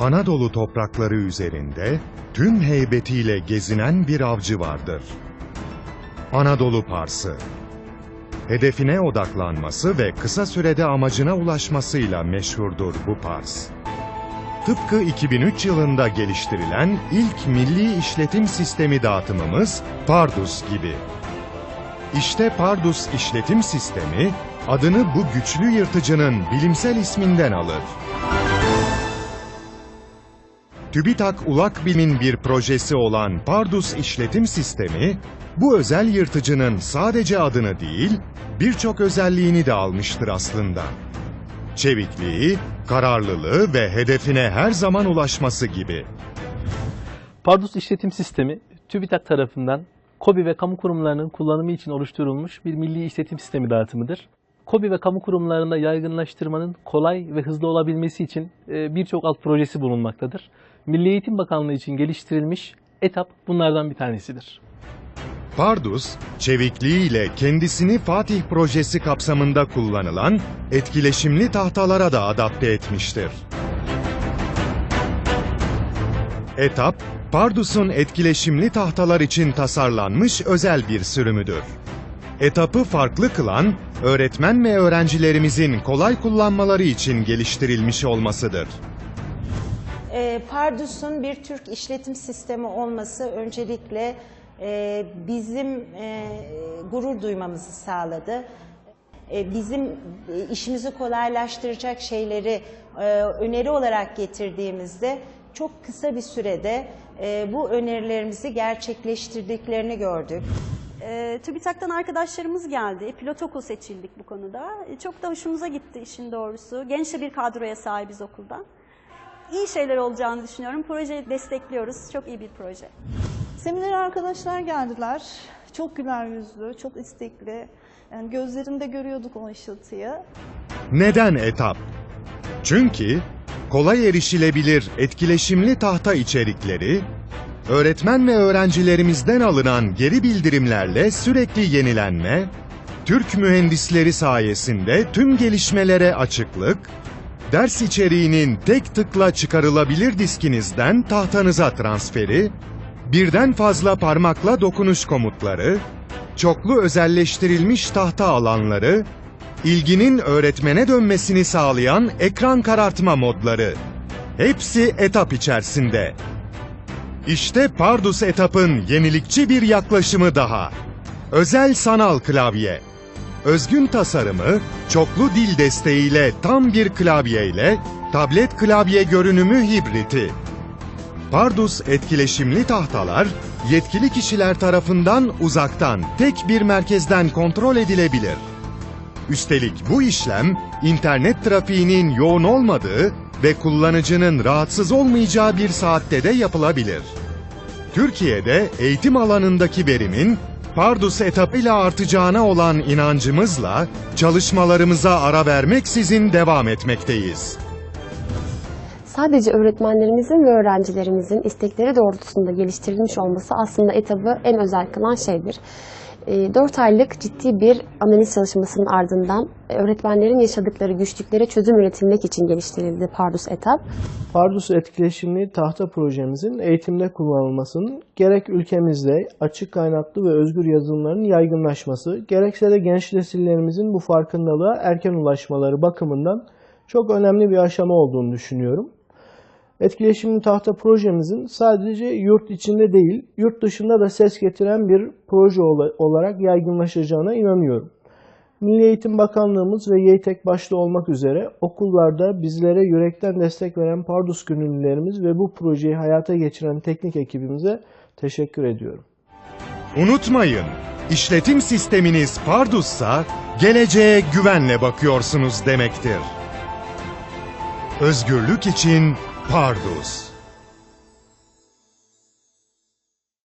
Anadolu toprakları üzerinde tüm heybetiyle gezinen bir avcı vardır. Anadolu Parsı. Hedefine odaklanması ve kısa sürede amacına ulaşmasıyla meşhurdur bu pars. Tıpkı 2003 yılında geliştirilen ilk milli işletim sistemi dağıtımımız Pardus gibi. İşte Pardus işletim sistemi adını bu güçlü yırtıcının bilimsel isminden alır. TÜBİTAK Ulakbim'in bir projesi olan Pardus işletim sistemi, bu özel yırtıcının sadece adını değil, birçok özelliğini de almıştır aslında. Çevikliği, kararlılığı ve hedefine her zaman ulaşması gibi. Pardus işletim sistemi TÜBİTAK tarafından KOBİ ve kamu kurumlarının kullanımı için oluşturulmuş bir milli işletim sistemi dağıtımıdır. KOBİ ve kamu kurumlarında yaygınlaştırmanın kolay ve hızlı olabilmesi için e, birçok alt projesi bulunmaktadır. Milli Eğitim Bakanlığı için geliştirilmiş etap bunlardan bir tanesidir. Pardus, çevikliğiyle kendisini Fatih projesi kapsamında kullanılan etkileşimli tahtalara da adapte etmiştir. Etap, Pardus'un etkileşimli tahtalar için tasarlanmış özel bir sürümüdür. Etapı farklı kılan, öğretmen ve öğrencilerimizin kolay kullanmaları için geliştirilmiş olmasıdır. E, Pardus'un bir Türk işletim sistemi olması öncelikle e, bizim e, gurur duymamızı sağladı. E, bizim e, işimizi kolaylaştıracak şeyleri e, öneri olarak getirdiğimizde çok kısa bir sürede e, bu önerilerimizi gerçekleştirdiklerini gördük. E, TÜBİTAK'tan arkadaşlarımız geldi. Pilot okul seçildik bu konuda. E, çok da hoşumuza gitti işin doğrusu. Genç de bir kadroya sahibiz okuldan. İyi şeyler olacağını düşünüyorum. Projeyi destekliyoruz. Çok iyi bir proje. Seminere arkadaşlar geldiler. Çok güler yüzlü, çok istekli. Yani gözlerinde görüyorduk o ışıltıyı. Neden etap? Çünkü kolay erişilebilir etkileşimli tahta içerikleri, öğretmen ve öğrencilerimizden alınan geri bildirimlerle sürekli yenilenme, Türk mühendisleri sayesinde tüm gelişmelere açıklık, ders içeriğinin tek tıkla çıkarılabilir diskinizden tahtanıza transferi, birden fazla parmakla dokunuş komutları, çoklu özelleştirilmiş tahta alanları, ilginin öğretmene dönmesini sağlayan ekran karartma modları. Hepsi etap içerisinde. İşte Pardus etapın yenilikçi bir yaklaşımı daha. Özel sanal klavye. Özgün tasarımı, çoklu dil desteğiyle tam bir klavyeyle, tablet klavye görünümü hibriti. Pardus etkileşimli tahtalar, yetkili kişiler tarafından uzaktan tek bir merkezden kontrol edilebilir. Üstelik bu işlem internet trafiğinin yoğun olmadığı ve kullanıcının rahatsız olmayacağı bir saatte de yapılabilir. Türkiye'de eğitim alanındaki verimin Pardus etapıyla artacağına olan inancımızla çalışmalarımıza ara vermeksizin devam etmekteyiz. Sadece öğretmenlerimizin ve öğrencilerimizin istekleri doğrultusunda geliştirilmiş olması aslında etabı en özel kılan şeydir. 4 aylık ciddi bir analiz çalışmasının ardından e, öğretmenlerin yaşadıkları güçlüklere çözüm üretilmek için geliştirildi Pardus etap. Pardus etkileşimli tahta projemizin eğitimde kullanılmasının gerek ülkemizde açık kaynaklı ve özgür yazılımların yaygınlaşması, gerekse de genç nesillerimizin bu farkındalığa erken ulaşmaları bakımından çok önemli bir aşama olduğunu düşünüyorum. Etkileşimli tahta projemizin sadece yurt içinde değil, yurt dışında da ses getiren bir proje olarak yaygınlaşacağına inanıyorum. Milli Eğitim Bakanlığımız ve YEİTEK başta olmak üzere okullarda bizlere yürekten destek veren Pardus gönüllülerimiz ve bu projeyi hayata geçiren teknik ekibimize teşekkür ediyorum. Unutmayın, işletim sisteminiz Pardus'sa geleceğe güvenle bakıyorsunuz demektir. Özgürlük için Pardos.